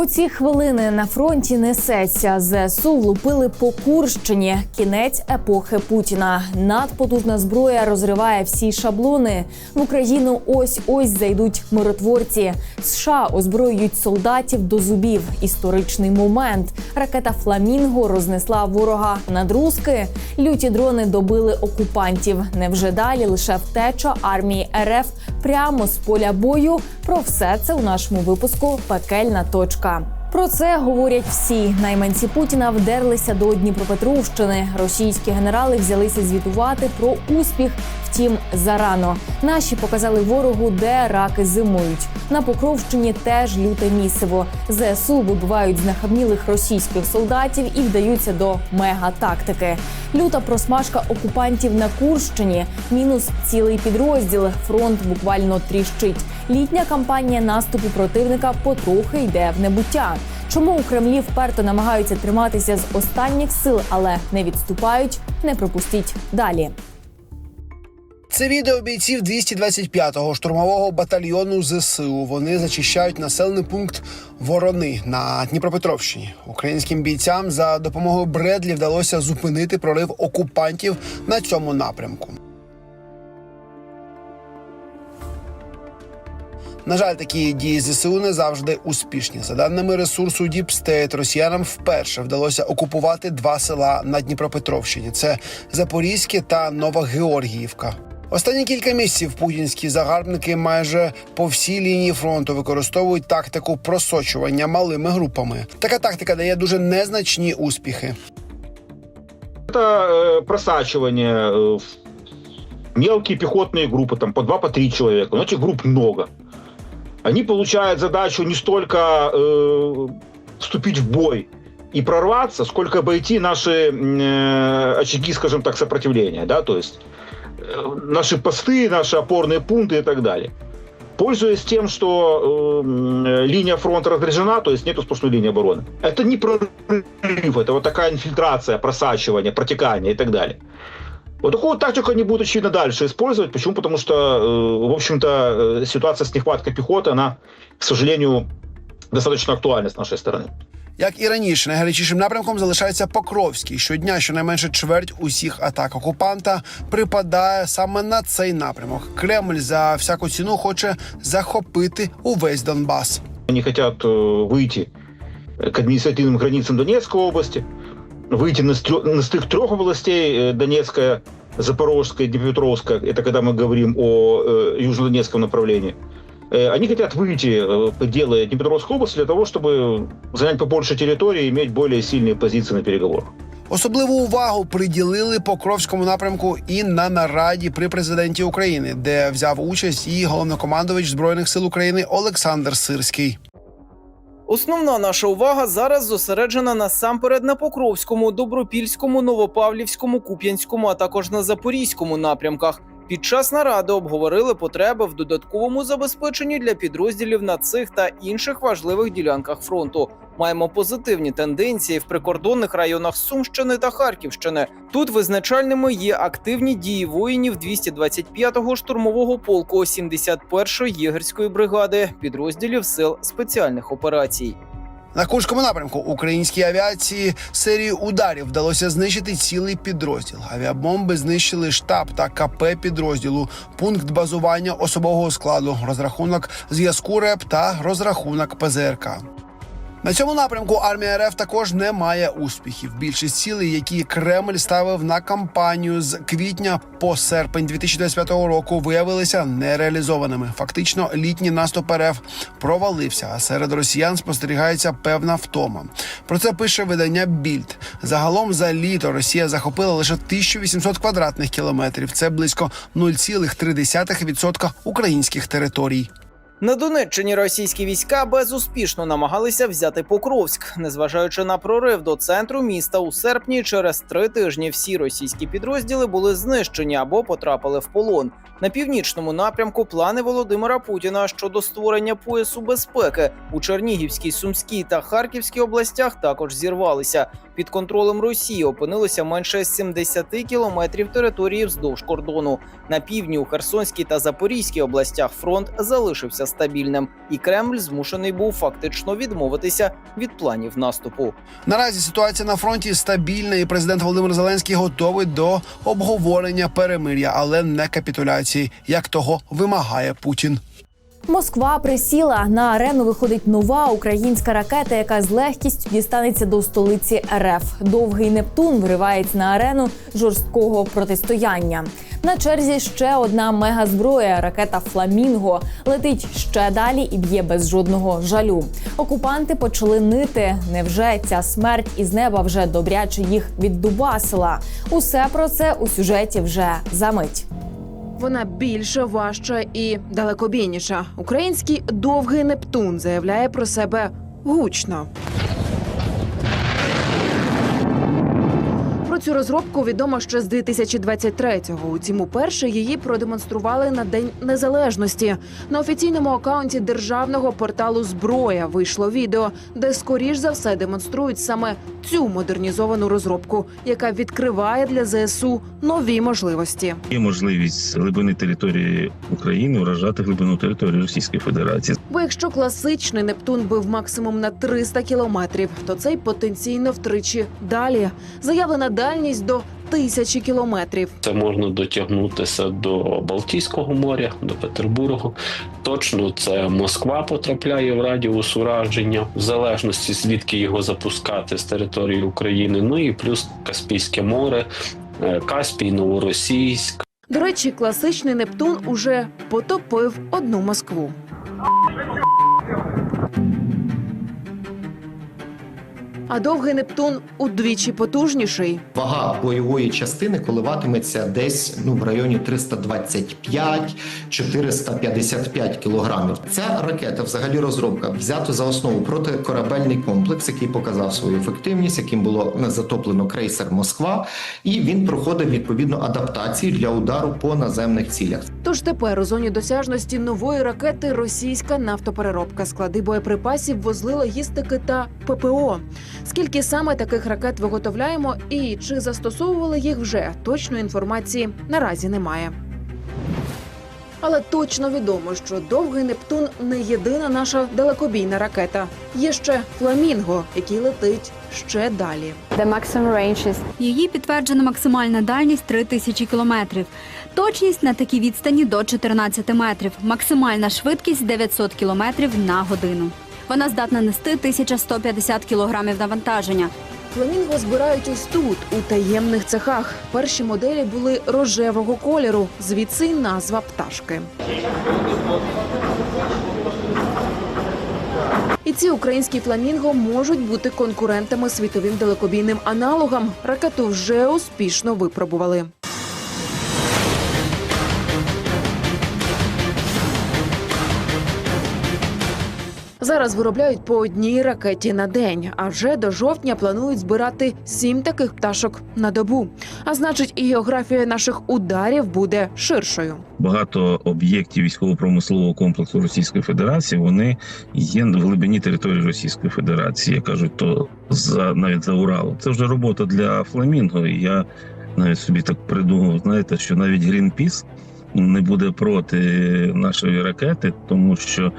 У ці хвилини на фронті несеться ЗСУ влупили по Курщині. Кінець епохи Путіна. Надпотужна зброя розриває всі шаблони. В Україну ось ось зайдуть миротворці. США озброюють солдатів до зубів. Історичний момент. Ракета Фламінго рознесла ворога над Руски. Люті дрони добили окупантів. Невже далі лише втеча армії РФ прямо з поля бою. Про все це у нашому випуску Пекельна точка. Про це говорять всі. Найманці Путіна вдерлися до Дніпропетровщини. Російські генерали взялися звітувати про успіх. Втім, зарано наші показали ворогу, де раки зимують. На Покровщині теж люте місиво. ЗСУ вибивають знахабнілих російських солдатів і вдаються до мегатактики. Люта просмажка окупантів на Курщині. Мінус цілий підрозділ. Фронт буквально тріщить. Літня кампанія наступу противника потрохи йде в небуття. Чому у Кремлі вперто намагаються триматися з останніх сил, але не відступають? Не пропустіть далі. Це відео бійців 225-го штурмового батальйону ЗСУ. Вони зачищають населений пункт Ворони на Дніпропетровщині. Українським бійцям за допомогою Бредлі вдалося зупинити прорив окупантів на цьому напрямку. На жаль, такі дії ЗСУ не завжди успішні. За даними ресурсу State, росіянам вперше вдалося окупувати два села на Дніпропетровщині: це Запорізьке та Новогеоргіївка. Останні кілька місяців путінські загарбники майже по всій лінії фронту використовують тактику просочування малими групами. Така тактика дає дуже незначні успіхи. Это э, просачивание э, в мелкие пехотные группы, там по два, по три человека. Но этих групп много. Они получают задачу не столько э, вступить в бой и прорваться, сколько обойти наши э, очаги, скажем так, сопротивления, да, то есть э, наши посты, наши опорные пункты и так далее. Пользуясь тем, что э, линия фронта разряжена, то есть нету сплошной линии обороны. Это не прорыв, это вот такая инфильтрация, просачивание, протекание и так далее. Вот такую тактику они будут, очевидно, дальше использовать. Почему? Потому что, э, в общем-то, э, ситуация с нехваткой пехоты, она, к сожалению, достаточно актуальна с нашей стороны. Як і раніше, найгарячішим напрямком залишається Покровський. Щодня щонайменше чверть усіх атак окупанта припадає саме на цей напрямок. Кремль за всяку ціну хоче захопити увесь Донбас. Они хотят э, выйти к административным границам Донецкой области, выйти на, стрё- на стык трех областей э, Донецкая, Запорожская, Днепропетровская. Это когда мы говорим о э, южнодонецком направлении. Э, Они хотят выйти э, в пределы Днепропетровской области для того, чтобы занять побольше территории и иметь более сильные позиции на переговорах. Особливу увагу приділили Покровському напрямку і на нараді при президенті України, де взяв участь і головнокомандувач збройних сил України Олександр Сирський. Основна наша увага зараз зосереджена насамперед на Покровському, Добропільському, Новопавлівському, Куп'янському, а також на Запорізькому напрямках. Під час наради обговорили потреби в додатковому забезпеченні для підрозділів на цих та інших важливих ділянках фронту. Маємо позитивні тенденції в прикордонних районах Сумщини та Харківщини. Тут визначальними є активні дії воїнів 225-го штурмового полку 71-ї єгерської бригади, підрозділів сил спеціальних операцій. На Курському напрямку українській авіації серію ударів вдалося знищити цілий підрозділ. Авіабомби знищили штаб та КП підрозділу, пункт базування особового складу, розрахунок зв'язку РЕП та розрахунок ПЗРК. На цьому напрямку армія РФ також не має успіхів. Більшість цілей, які Кремль ставив на кампанію з квітня по серпень 2025 року, виявилися нереалізованими. Фактично, літній наступ РФ провалився, а серед росіян спостерігається певна втома. Про це пише видання Більд. Загалом за літо Росія захопила лише 1800 квадратних кілометрів. Це близько 0,3% українських територій. На Донеччині російські війська безуспішно намагалися взяти Покровськ, незважаючи на прорив до центру міста у серпні. Через три тижні всі російські підрозділи були знищені або потрапили в полон. На північному напрямку плани Володимира Путіна щодо створення поясу безпеки у Чернігівській, Сумській та Харківській областях також зірвалися. Під контролем Росії опинилося менше 70 кілометрів території вздовж кордону. На півдні у Херсонській та Запорізькій областях фронт залишився нестабільним, і Кремль змушений був фактично відмовитися від планів наступу. Наразі ситуація на фронті стабільна, і президент Володимир Зеленський готовий до обговорення перемир'я, але не капітуляції, як того вимагає Путін. Москва присіла на арену. Виходить нова українська ракета, яка з легкістю дістанеться до столиці РФ. Довгий Нептун виривається на арену жорсткого протистояння. На черзі ще одна мегазброя ракета Фламінго летить ще далі і б'є без жодного жалю. Окупанти почали нити. Невже ця смерть із неба вже добряче їх віддубасила? Усе про це у сюжеті вже за мить. Вона більша, важча і далекобійніша. Український довгий Нептун заявляє про себе гучно. Цю розробку відомо ще з 2023-го. Утім, уперше її продемонстрували на День Незалежності. На офіційному акаунті державного порталу Зброя вийшло відео, де скоріш за все демонструють саме цю модернізовану розробку, яка відкриває для ЗСУ нові можливості. Є можливість глибини території України вражати глибину території Російської Федерації. Бо якщо класичний Нептун бив максимум на 300 кілометрів, то цей потенційно втричі далі. Заявлена дальність до тисячі кілометрів. Це можна дотягнутися до Балтійського моря, до Петербургу. Точно це Москва потрапляє в радіус ураження, в залежності звідки його запускати з території України. Ну і плюс Каспійське море, е, Каспій, Новоросійськ. До речі, класичний Нептун уже потопив одну Москву. Thank you. А довгий Нептун удвічі потужніший. Вага бойової частини коливатиметься десь ну в районі 325-455 кілограмів. Ця ракета, взагалі, розробка взято за основу протикорабельний комплекс, який показав свою ефективність, яким було затоплено крейсер Москва, і він проходив відповідну адаптацію для удару по наземних цілях. Тож тепер у зоні досяжності нової ракети російська нафтопереробка, склади боєприпасів, вузли логістики та ППО. Скільки саме таких ракет виготовляємо і чи застосовували їх вже точної інформації наразі немає. Але точно відомо, що довгий Нептун не єдина наша далекобійна ракета. Є ще фламінго, який летить ще далі. Її підтверджена максимальна дальність 3000 кілометрів. Точність на такій відстані до 14 метрів. Максимальна швидкість 900 кілометрів на годину. Вона здатна нести 1150 кілограмів навантаження. Фламінго збирають ось тут, у таємних цехах. Перші моделі були рожевого кольору, звідси назва пташки. І ці українські фламінго можуть бути конкурентами світовим далекобійним аналогам. Ракету вже успішно випробували. Зараз виробляють по одній ракеті на день, а вже до жовтня планують збирати сім таких пташок на добу. А значить, і географія наших ударів буде ширшою. Багато об'єктів військово-промислового комплексу Російської Федерації вони є в глибині території Російської Федерації. Я кажу, то за навіть за Уралом. Це вже робота для Фламінго. І я навіть собі так придумав, знаєте, що навіть Грінпіс не буде проти нашої ракети, тому що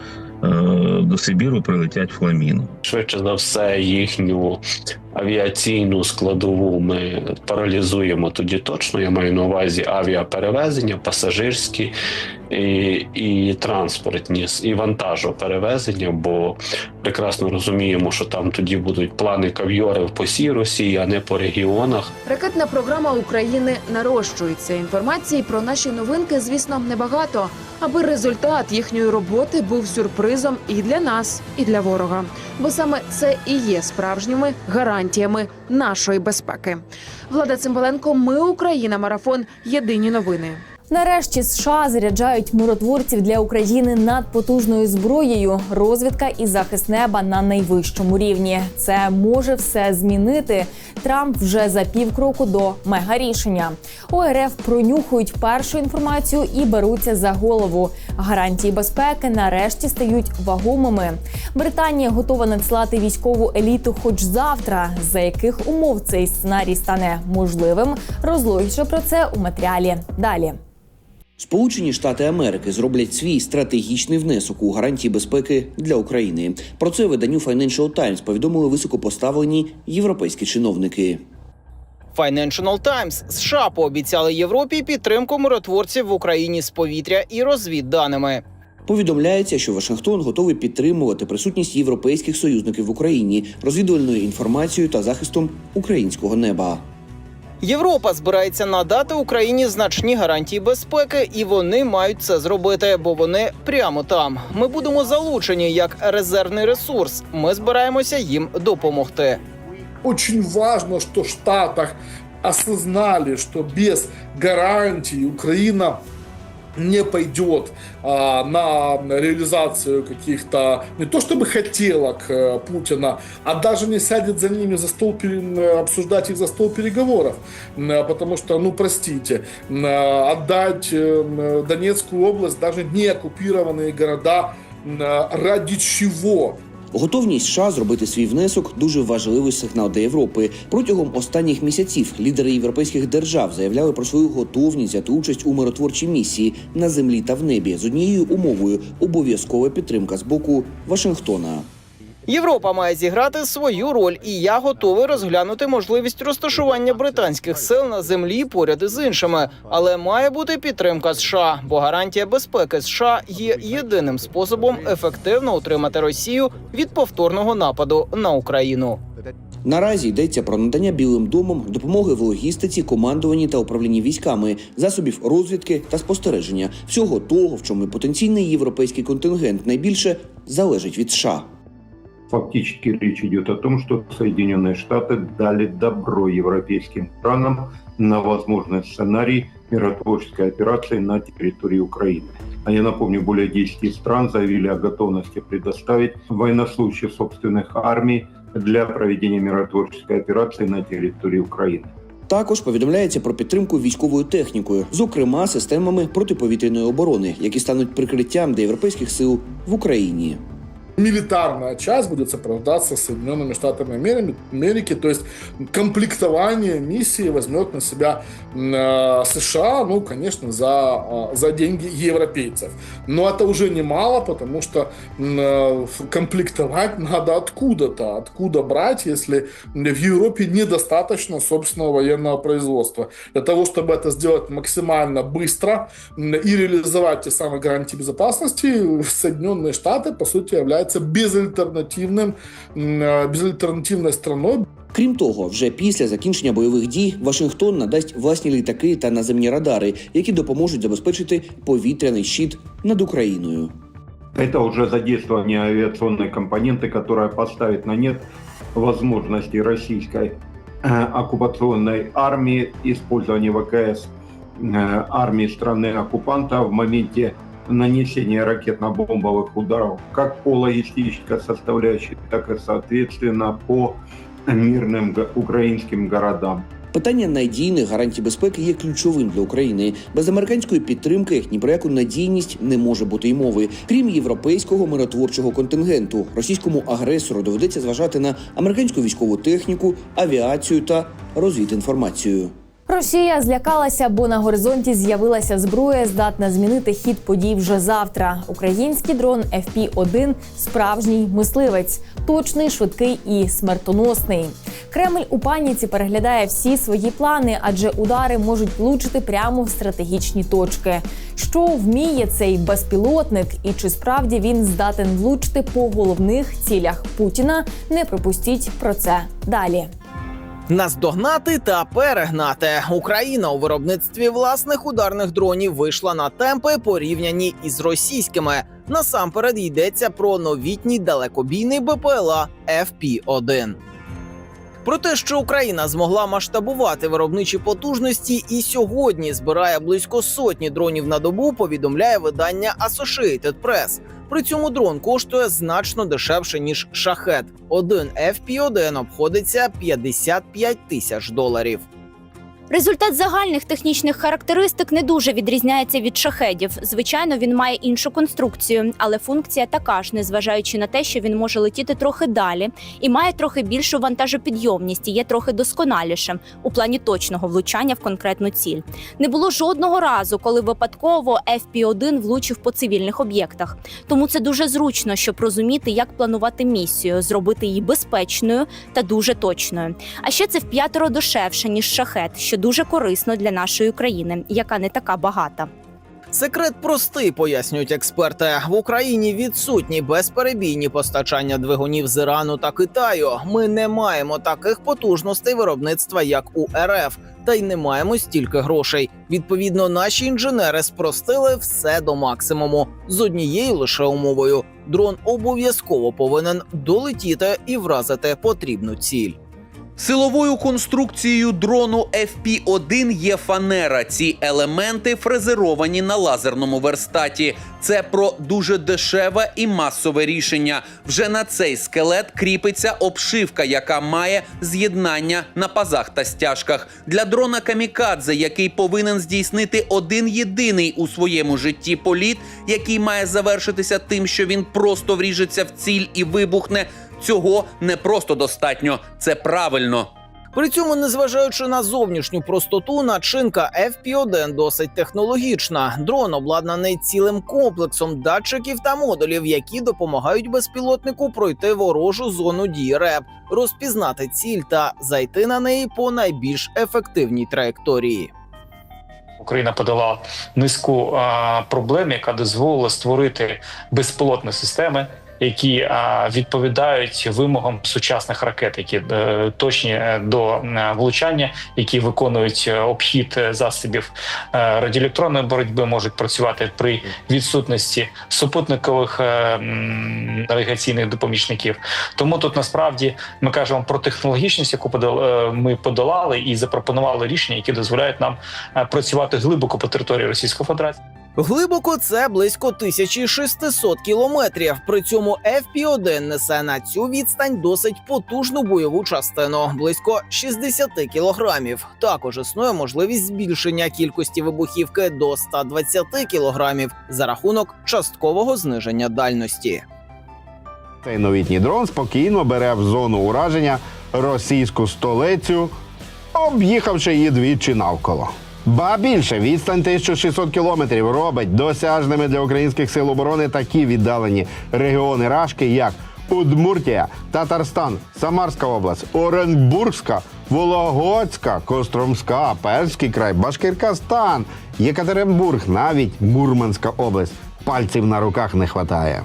до Сибіру прилетять фламінго. Швидше за все, їхню авіаційну складову ми паралізуємо тоді точно. Я маю на увазі авіаперевезення, пасажирські і, і транспортні, і вантажоперевезення, бо прекрасно розуміємо, що там тоді будуть плани кав'йорів по всій Росії, а не по регіонах. Ракетна програма України нарощується. Інформації про наші новинки, звісно, небагато, аби результат їхньої роботи був сюрпризом і для нас, і для ворога. Бо саме це і є справжніми гарантіями нашої безпеки. Влада Цимбаленко, ми Україна, марафон. Єдині новини. Нарешті США заряджають миротворців для України надпотужною зброєю. Розвідка і захист неба на найвищому рівні. Це може все змінити. Трамп вже за півкроку до мегарішення. ОРФ пронюхують першу інформацію і беруться за голову. Гарантії безпеки нарешті стають вагомими. Британія готова надсилати військову еліту, хоч завтра. За яких умов цей сценарій стане можливим? Розлогіше про це у матеріалі далі. Сполучені Штати Америки зроблять свій стратегічний внесок у гарантії безпеки для України. Про це виданню Financial Times повідомили високопоставлені європейські чиновники. Financial Times США пообіцяли Європі підтримку миротворців в Україні з повітря і розвідданими. Повідомляється, що Вашингтон готовий підтримувати присутність європейських союзників в Україні розвідувальною інформацією та захистом українського неба. Європа збирається надати Україні значні гарантії безпеки, і вони мають це зробити, бо вони прямо там. Ми будемо залучені як резервний ресурс. Ми збираємося їм допомогти. Очень важно, в Штатах осознали, что без гарантий Украина не пойдет а, на реализацию каких-то не то чтобы хотелок э, Путина, а даже не сядет за ними за стол пере- обсуждать их за стол переговоров, М, потому что, ну простите, м, отдать э, м, Донецкую область, даже не оккупированные города, м, ради чего? Готовність США зробити свій внесок дуже важливий сигнал для Європи. Протягом останніх місяців лідери європейських держав заявляли про свою готовність взяти участь у миротворчій місії на землі та в небі з однією умовою обов'язкова підтримка з боку Вашингтона. Європа має зіграти свою роль, і я готовий розглянути можливість розташування британських сил на землі поряд із іншими. Але має бути підтримка США, бо гарантія безпеки США є єдиним способом ефективно утримати Росію від повторного нападу на Україну. Наразі йдеться про надання Білим домом допомоги в логістиці, командуванні та управлінні військами, засобів розвідки та спостереження всього того, в чому потенційний європейський контингент найбільше залежить від США. Фактически речь идет о том, что Соединенные Штаты дали добро европейским странам на возможный сценарий миротворческой операции на территории Украины. А я напомню, более 10 стран заявили о готовности предоставить военнослужащих собственных армий для проведения миротворческой операции на территории Украины. Також повідомляється про підтримку військовою технікою, зокрема системами протиповітряної оборони, які стануть прикриттям для європейських сил в Україні. Милитарная часть будет сопровождаться Соединенными Штатами Амери- Америки, то есть комплектование миссии возьмет на себя э, США, ну, конечно, за, э, за деньги европейцев. Но это уже немало, потому что э, комплектовать надо откуда-то. Откуда брать, если в Европе недостаточно собственного военного производства. Для того, чтобы это сделать максимально быстро и реализовать те самые гарантии безопасности, Соединенные Штаты, по сути, являются безальтернативным, м, э, безальтернативной страной, Крім того, вже після закінчення бойових дій Вашингтон надасть власні літаки та наземні радари, які допоможуть забезпечити повітряний щит над Україною. Это уже задействование авиационной компоненты, которая поставит на нет возможности российской э, оккупационной армии использования ВКС э, армии страны-оккупанта в моменте нанесения ракетно-бомбовых ударов как по логистической составляющей, так и, соответственно, по мирным украинским городам. Питання надійних гарантій безпеки є ключовим для України. Без американської підтримки ні про яку надійність не може бути й мови. Крім європейського миротворчого контингенту, російському агресору доведеться зважати на американську військову техніку, авіацію та розвідінформацію. Росія злякалася, бо на горизонті з'явилася зброя, здатна змінити хід подій вже завтра. Український дрон FP-1 – справжній мисливець, точний, швидкий і смертоносний. Кремль у паніці переглядає всі свої плани, адже удари можуть влучити прямо в стратегічні точки. Що вміє цей безпілотник, і чи справді він здатен влучити по головних цілях Путіна? Не пропустіть про це далі. Наздогнати та перегнати Україна у виробництві власних ударних дронів вийшла на темпи порівняні із російськими. Насамперед йдеться про новітній далекобійний БПЛА FP-1. Про те, що Україна змогла масштабувати виробничі потужності і сьогодні збирає близько сотні дронів на добу, повідомляє видання Associated Press. При цьому дрон коштує значно дешевше ніж шахет. Один FP-1 обходиться 55 тисяч доларів. Результат загальних технічних характеристик не дуже відрізняється від шахедів. Звичайно, він має іншу конструкцію, але функція така ж, незважаючи на те, що він може летіти трохи далі і має трохи більшу вантажопідйомність і є трохи досконалішим у плані точного влучання в конкретну ціль. Не було жодного разу, коли випадково FP-1 влучив по цивільних об'єктах. Тому це дуже зручно, щоб розуміти, як планувати місію, зробити її безпечною та дуже точною. А ще це в п'ятеро дешевше ніж шахет, що дуже корисно для нашої країни, яка не така багата. Секрет простий, пояснюють експерти. В Україні відсутні безперебійні постачання двигунів з Ірану та Китаю. Ми не маємо таких потужностей виробництва, як у РФ, та й не маємо стільки грошей. Відповідно, наші інженери спростили все до максимуму з однією лише умовою: дрон обов'язково повинен долетіти і вразити потрібну ціль. Силовою конструкцією дрону FP-1 є фанера. Ці елементи фрезеровані на лазерному верстаті. Це про дуже дешеве і масове рішення. Вже на цей скелет кріпиться обшивка, яка має з'єднання на пазах та стяжках. Для дрона камікадзе, який повинен здійснити один єдиний у своєму житті політ, який має завершитися тим, що він просто вріжеться в ціль і вибухне. Цього не просто достатньо, це правильно. При цьому, незважаючи на зовнішню простоту, начинка FP-1 досить технологічна. Дрон обладнаний цілим комплексом датчиків та модулів, які допомагають безпілотнику пройти ворожу зону дії РЕП, розпізнати ціль та зайти на неї по найбільш ефективній траєкторії. Україна подала низку а, проблем, яка дозволила створити безпілотні системи, які відповідають вимогам сучасних ракет, які е, точні е, до е, влучання, які виконують е, обхід е, засобів е, радіоелектронної боротьби, можуть працювати при відсутності супутникових е, навігаційних допомічників. Тому тут насправді ми кажемо про технологічність, яку е, ми подолали, і запропонували рішення, які дозволяють нам е, працювати глибоко по території Російської Федерації. Глибоко це близько 1600 кілометрів. При цьому FP-1 несе на цю відстань досить потужну бойову частину близько 60 кілограмів. Також існує можливість збільшення кількості вибухівки до 120 кілограмів за рахунок часткового зниження дальності. Цей новітній дрон спокійно бере в зону ураження російську столицю, об'їхавши її двічі навколо. Ба більше відстань 1600 кілометрів робить досяжними для українських сил оборони такі віддалені регіони Рашки, як Удмуртія, Татарстан, Самарська область, Оренбургська, Вологодська, Костромська, Перський край, Башкиркастан, Єкатеринбург, навіть Мурманська область. Пальців на руках не хватає.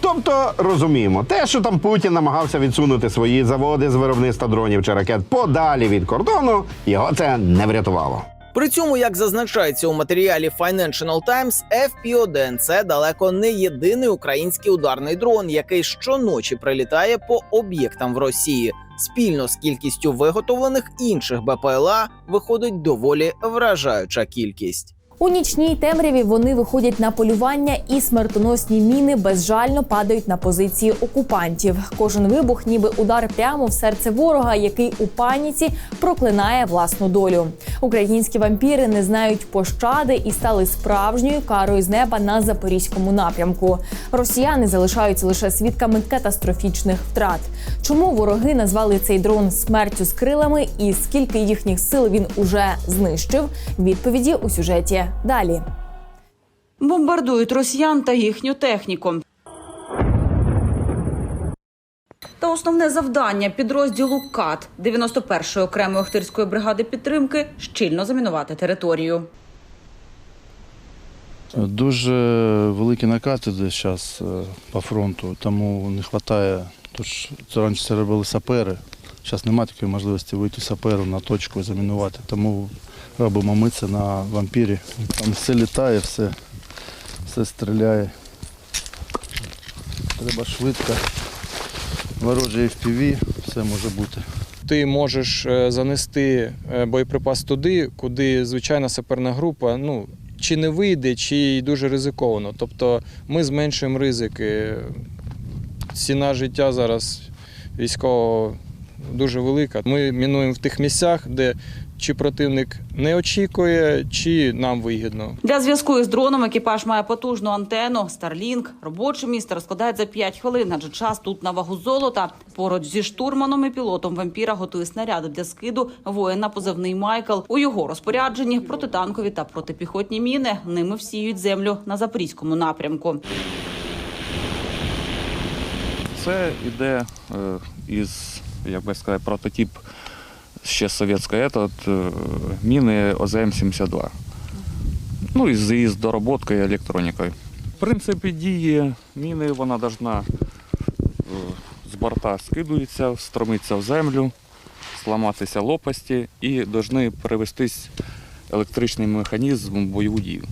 Тобто розуміємо, те, що там Путін намагався відсунути свої заводи з виробництва дронів чи ракет подалі від кордону, його це не врятувало. При цьому, як зазначається у матеріалі Financial Times, FP-1 – це далеко не єдиний український ударний дрон, який щоночі прилітає по об'єктам в Росії. Спільно з кількістю виготовлених інших БПЛА виходить доволі вражаюча кількість. У нічній темряві вони виходять на полювання, і смертоносні міни безжально падають на позиції окупантів. Кожен вибух, ніби удар прямо в серце ворога, який у паніці проклинає власну долю. Українські вампіри не знають пощади і стали справжньою карою з неба на запорізькому напрямку. Росіяни залишаються лише свідками катастрофічних втрат. Чому вороги назвали цей дрон смертю з крилами, і скільки їхніх сил він уже знищив? Відповіді у сюжеті далі. Бомбардують росіян та їхню техніку. Та основне завдання підрозділу КАТ 91-ї окремої охтирської бригади підтримки щільно замінувати територію. Дуже великі накати зараз по фронту, тому не вистачає. Тож це раніше це робили сапери. Зараз немає такої можливості вийти саперу на точку і замінувати. Тому робимо ми це на вампірі. Там все літає, все, все стріляє. Треба швидко. Ворожі FPV, все може бути. Ти можеш е, занести е, боєприпас туди, куди звичайна саперна група ну, чи не вийде, чи дуже ризиковано. Тобто ми зменшуємо ризики. Ціна життя зараз військового дуже велика. Ми мінуємо в тих місцях, де чи противник не очікує, чи нам вигідно. Для зв'язку із дроном екіпаж має потужну антенну Starlink. Робоче місце розкладають за 5 хвилин, адже час тут на вагу золота. Поруч зі штурманом і пілотом вампіра готує снаряди для скиду воїн на позивний Майкл. У його розпорядженні протитанкові та протипіхотні міни. Ними всіють землю на запорізькому напрямку. Це іде е, із, як би сказати, прототип ще совєтської, этот, е, міни ОЗМ-72. Ну і з її і електронікою. В принципі, дії міни вона должна е, з борта скидується, стромитися в землю, зламатися лопасті і повинні перевестись електричний механізм в бойову дію.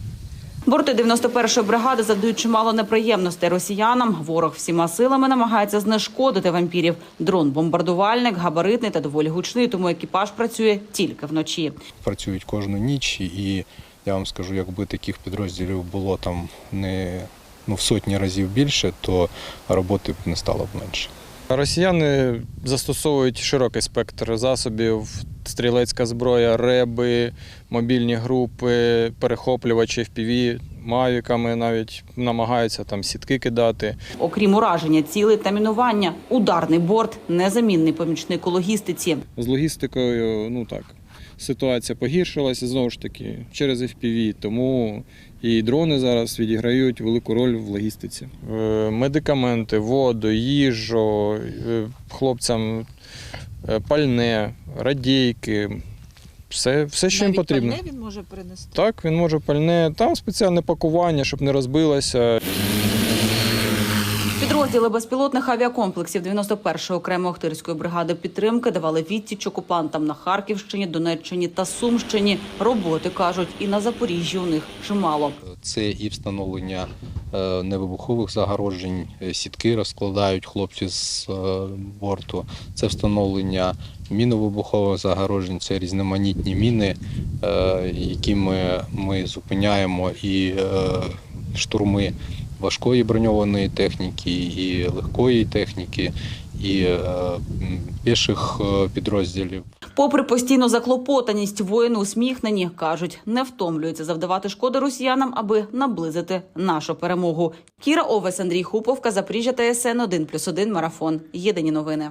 Борти 91-ї бригади завдають чимало неприємностей росіянам. Ворог всіма силами намагається знешкодити вампірів. Дрон бомбардувальник, габаритний та доволі гучний, тому екіпаж працює тільки вночі. працюють кожну ніч, і я вам скажу, якби таких підрозділів було там не ну, в сотні разів більше, то роботи б не стало б менше. Росіяни застосовують широкий спектр засобів: стрілецька зброя, реби, мобільні групи, перехоплювачі FPV, мавіками навіть намагаються там сітки кидати. Окрім ураження цілей та мінування, ударний борт незамінний помічник у логістиці. З логістикою, ну так, ситуація погіршилася знову ж таки через FPV, тому і дрони зараз відіграють велику роль в логістиці. Е, Медикаменти, воду, їжу, е, хлопцям пальне, радійки. Все, все що їм потрібно. він може принести. Так, він може пальне. Там спеціальне пакування, щоб не розбилося. Підрозділи безпілотних авіакомплексів 91-ї окремої Охтирської бригади підтримки давали відсіч окупантам на Харківщині, Донеччині та Сумщині. Роботи кажуть, і на Запоріжжі у них чимало. Це і встановлення е, невибухових загороджень, е, сітки розкладають хлопці з е, борту. Це встановлення міновибухових загороджень, це різноманітні міни, які ми, зупиняємо і штурми важкої броньованої техніки, і легкої техніки, і е, піших е, підрозділів. Попри постійну заклопотаність, воїни усміхнені кажуть, не втомлюються завдавати шкоди росіянам, аби наблизити нашу перемогу. Кіра Овес, Андрій Хуповка, Запоріжжя ТСН 1+,1 марафон. Єдині новини.